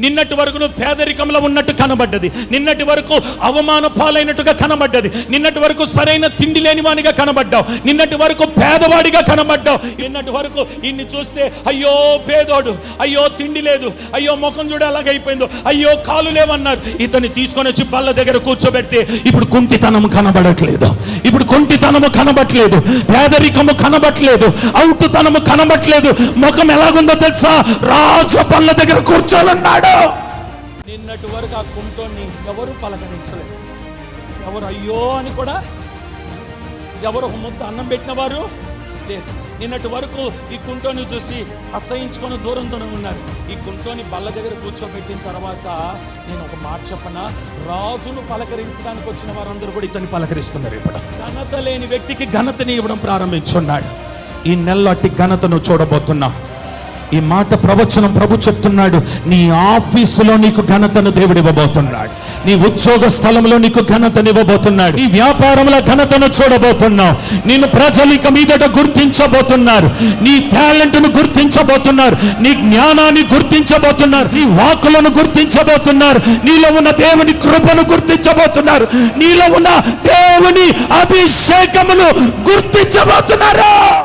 నిన్నటి వరకు నువ్వు పేదరికంలో ఉన్నట్టు కనబడ్డది. నిన్నటి వరకు అవమాన పాలైనట్టుగా కనబడ్డది. నిన్నటి వరకు సరైన తిండి లేని వానిగా కనబడ్డావు. నిన్నటి వరకు పేదవాడిగా కనబడ్డావు. నిన్నటి వరకు ఇన్ని చూస్తే అయ్యో పేదోడు. అయ్యో తిండి లేదు. అయ్యో ముఖం చూడ అలాగైపోయిందో అయ్యో కాలు లేవన్నారు. ఇతన్ని తీసుకొని వచ్చి బల్ల దగ్గర కూర్చోబెడితే ఇప్పుడు కుంటితనం కనబడట్లేదు. ఇప్పుడు కుంటితనము కనబట్లేదు పేదరికము కనబట్లేదు అవుటుతనము కనబట్లేదు ముఖం ఎలాగుందో తెలుసా? రాజు పళ్ళ దగ్గర కూర్చోనున్నాడు నిన్నటి వరకు ఆ కుంటోని ఎవరు పలకరించలేదు. ఎవరు అయ్యో అని కూడా ఎవరు ఒక ముద్ద అన్నం పెట్టిన వారు లేదు నిన్నటి వరకు ఈ కుంటోని చూసి అసహించుకొని దూరంతోనే ఉన్నారు. ఈ కుంటోని బల్ల దగ్గర కూర్చోబెట్టిన తర్వాత నేను ఒక మాట చెప్పన? రాజును పలకరించడానికి వచ్చిన వారందరూ కూడా ఇతన్ని పలకరిస్తున్నారు ఇప్పుడు. ఘనత లేని వ్యక్తికి ఘనతని ఇవ్వడం ప్రారంభించున్నాడు. ఈ నెల్లటి ఘనతను చూడబోతున్నావు ఈ మాట ప్రవచనం ప్రభు చెప్తున్నాడు. నీ ఆఫీసులో నీకు ఘనతను దేవుడు ఇవ్వబోతున్నాడు. నీ ఉద్యోగ స్థలంలో నీకు ఘనతను ఇవ్వబోతున్నాడు. నీ వ్యాపారంలో ఘనతను చూడబోతున్నావు. నేను ప్రజలు ఇక మీదట గుర్తించబోతున్నారు. నీ టాలెంట్ను గుర్తించబోతున్నారు. నీ జ్ఞానాన్ని గుర్తించబోతున్నారు. నీ వాకులను గుర్తించబోతున్నారు. నీలో ఉన్న దేవుని కృపను గుర్తించబోతున్నారు. నీలో ఉన్న దేవుని అభిషేకమును గుర్తించబోతున్నారా.